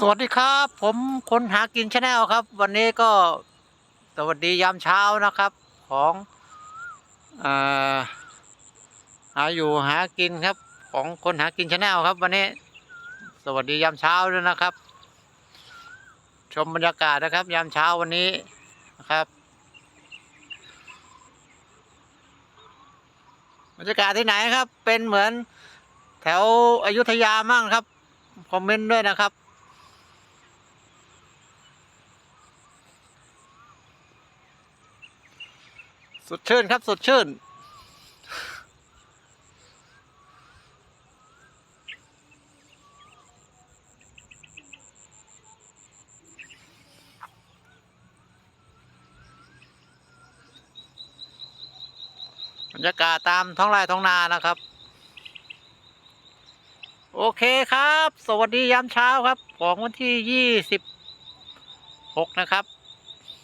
สวัสดีครับ ผมคนหากินชาแนลครับ วันนี้ก็สวัสดียามเช้านะครับ ของอาหาอยู่หากินครับ ของคนหากินชาแนลครับ วันนี้ สวัสดียามเช้าด้วยนะครับ ชมบรรยากาศนะครับ ยามเช้าวันนี้นะครับบรรยากาศที่ไหนครับ เป็นเหมือนแถวอยุธยามั่งครับคอมเมนต์ด้วยนะครับ สดชื่นครับ สดชื่น บรรยากาศตามท้องไร่ท้องนานะครับ โอเคครับ สวัสดียามเช้าครับ ของวันที่ยี่สิบหกนะครับ